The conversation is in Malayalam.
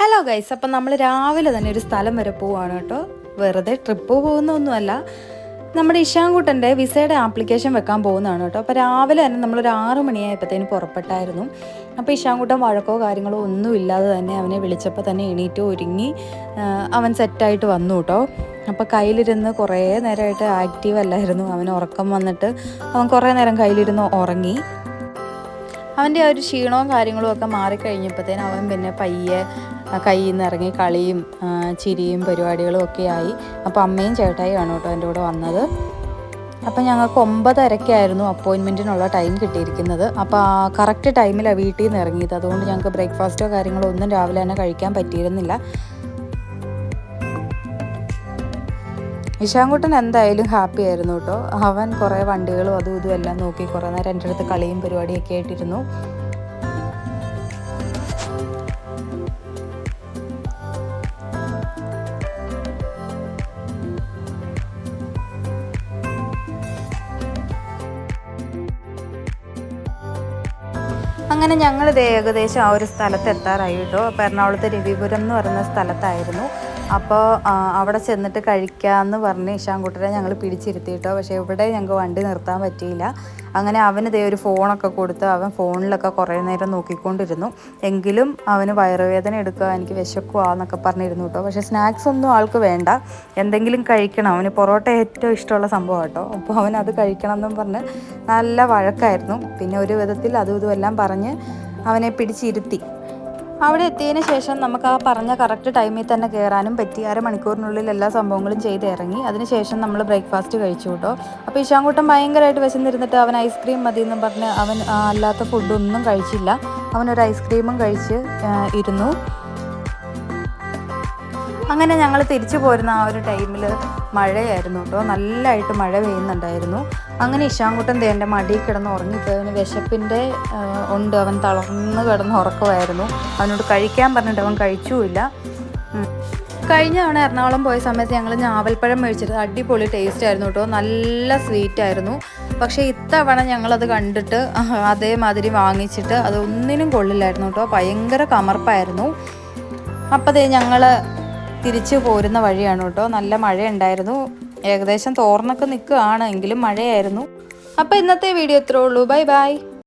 ഹലോ ഗൈസ് അപ്പം നമ്മൾ രാവിലെ തന്നെ ഒരു സ്ഥലം വരെ പോവാണ് കേട്ടോ. വെറുതെ ട്രിപ്പ് പോകുന്നൊന്നുമല്ല. നമ്മുടെ ഇഷാൻകുട്ടന്റെ വിസയുടെ ആപ്ലിക്കേഷൻ വെക്കാൻ പോകുന്നതാണ് കേട്ടോ. അപ്പോൾ രാവിലെ തന്നെ നമ്മളൊരു ആറ് മണിയായപ്പോഴത്തേന് പുറപ്പെട്ടായിരുന്നു. അപ്പോൾ ഇഷാൻകുട്ടൻ വഴക്കോ കാര്യങ്ങളോ ഒന്നും ഇല്ലാതെ തന്നെ അവനെ വിളിച്ചപ്പോൾ തന്നെ എണീറ്റ് ഒരുങ്ങി അവൻ സെറ്റായിട്ട് വന്നു കേട്ടോ. അപ്പോൾ കയ്യിലിരുന്ന് കുറേ നേരമായിട്ട് ആക്റ്റീവ് അല്ലായിരുന്നു. അവൻ ഉറക്കം വന്നിട്ട് അവൻ കുറേ നേരം കയ്യിലിരുന്ന് ഉറങ്ങി. അവന്റെ ആ ഒരു ക്ഷീണവും കാര്യങ്ങളും ഒക്കെ മാറിക്കഴിഞ്ഞപ്പോഴത്തേനും അവൻ പിന്നെ പയ്യെ കയ്യിൽ നിന്ന് ഇറങ്ങി കളിയും ചിരിയും പരിപാടികളും ഒക്കെ ആയി. അപ്പോൾ അമ്മയും ചേട്ടായിയാണ് കേട്ടോ എന്റെ കൂടെ വന്നത്. അപ്പം ഞങ്ങൾക്ക് ഒമ്പതരക്കായിരുന്നു അപ്പോയിൻമെന്റിനുള്ള ടൈം കിട്ടിയിരിക്കുന്നത്. അപ്പോൾ കറക്റ്റ് ടൈമിലാണ് വീട്ടിൽ നിന്ന് ഇറങ്ങിയത്. അതുകൊണ്ട് ഞങ്ങൾക്ക് ബ്രേക്ക്ഫാസ്റ്റോ കാര്യങ്ങളോ ഒന്നും രാവിലെ തന്നെ കഴിക്കാൻ പറ്റിയിരുന്നില്ല. ഇഷാൻകുട്ടൻ എന്തായാലും ഹാപ്പി ആയിരുന്നു കേട്ടോ. അവൻ കുറേ വണ്ടികളും അതും ഇതും എല്ലാം നോക്കി കുറേ നേരം എന്റെ അടുത്ത് കളിയും പരിപാടിയൊക്കെ ആയിട്ടിരുന്നു. അങ്ങനെ ഞങ്ങൾ ഇത് ഏകദേശം ആ ഒരു സ്ഥലത്ത് എത്താറായി കേട്ടോ. അപ്പോൾ എറണാകുളത്ത് രവിപുരം എന്ന് പറയുന്ന സ്ഥലത്തായിരുന്നു. അപ്പോൾ അവിടെ ചെന്നിട്ട് കഴിക്കാമെന്ന് പറഞ്ഞ് ഇഷാൻകുട്ടനെ ഞങ്ങൾ പിടിച്ചിരുത്തി കേട്ടോ. പക്ഷേ ഇവിടെ ഞങ്ങൾക്ക് വണ്ടി നിർത്താൻ പറ്റിയില്ല. അങ്ങനെ അവന് ദേ ഒരു ഫോണൊക്കെ കൊടുത്ത് അവൻ ഫോണിലൊക്കെ കുറേ നേരം നോക്കിക്കൊണ്ടിരുന്നു. എങ്കിലും അവന് വയറുവേദന എടുക്കുക എനിക്ക് വിശക്കുവാന്നൊക്കെ പറഞ്ഞിരുന്നു കേട്ടോ. പക്ഷേ സ്നാക്സ് ഒന്നും ആൾക്ക് വേണ്ട. എന്തെങ്കിലും കഴിക്കണം. അവന് പൊറോട്ട ഏറ്റവും ഇഷ്ടമുള്ള സംഭവം കേട്ടോ. അപ്പോൾ അവൻ അത് കഴിക്കണം എന്നും പറഞ്ഞ് നല്ല വഴക്കായിരുന്നു. പിന്നെ ഒരു വിധത്തിൽ അതും ഇതും എല്ലാം പറഞ്ഞ് അവനെ പിടിച്ചിരുത്തി. അവിടെ എത്തിയതിന് ശേഷം നമുക്ക് ആ പറഞ്ഞ കറക്റ്റ് ടൈമിൽ തന്നെ കയറാനും പറ്റി. അരമണിക്കൂറിനുള്ളിൽ എല്ലാ സംഭവങ്ങളും ചെയ്ത് ഇറങ്ങി. അതിനുശേഷം നമ്മൾ ബ്രേക്ക്ഫാസ്റ്റ് കഴിച്ചു കേട്ടോ. അപ്പോൾ ഇഷാൻകുട്ടൻ ഭയങ്കരമായിട്ട് വിശന്നിരുന്നിട്ട് അവൻ ഐസ്ക്രീം മതി എന്ന് പറഞ്ഞ് അവൻ അല്ലാത്ത ഫുഡൊന്നും കഴിച്ചില്ല. അവനൊരു ഐസ്ക്രീമും കഴിച്ച് ഇരുന്നു. അങ്ങനെ ഞങ്ങൾ തിരിച്ചു പോരുന്ന ആ ഒരു ടൈമിൽ മഴയായിരുന്നു കേട്ടോ. നല്ലതായിട്ട് മഴ പെയ്യുന്നുണ്ടായിരുന്നു. അങ്ങനെ ഇഷാൻകുട്ടൻ തേന്റെ മടിയിൽ കിടന്ന് ഉറങ്ങിപ്പോയവന് വിശപ്പിന്റെ ഉണ്ട്. അവൻ തളർന്ന് കിടന്ന് ഉറക്കമായിരുന്നു. അവനോട് കഴിക്കാൻ പറഞ്ഞിട്ട് അവൻ കഴിച്ചുമില്ല. കഴിഞ്ഞ തവണ എറണാകുളം പോയ സമയത്ത് ഞങ്ങൾ ഞാവൽപ്പഴം മേടിച്ചിട്ട് അടിപൊളി ടേസ്റ്റ് ആയിരുന്നു കേട്ടോ. നല്ല സ്വീറ്റ് ആയിരുന്നു. പക്ഷേ ഇത്തവണ ഞങ്ങളത് കണ്ടിട്ട് അതേമാതിരി വാങ്ങിച്ചിട്ട് അത് ഒന്നിനും കൊള്ളില്ലായിരുന്നു കേട്ടോ. ഭയങ്കര കമർപ്പായിരുന്നു. അപ്പോൾ ഞങ്ങൾ തിരിച്ചു പോരുന്ന വഴിയാണ് കേട്ടോ. നല്ല മഴയുണ്ടായിരുന്നു. ഏകദേശം തോർന്നൊക്കെ നിൽക്കുകയാണ്. എങ്കിലും മഴയായിരുന്നു. അപ്പോൾ ഇന്നത്തെ വീഡിയോ ഇത്രേ ഉള്ളൂ. Bye bye.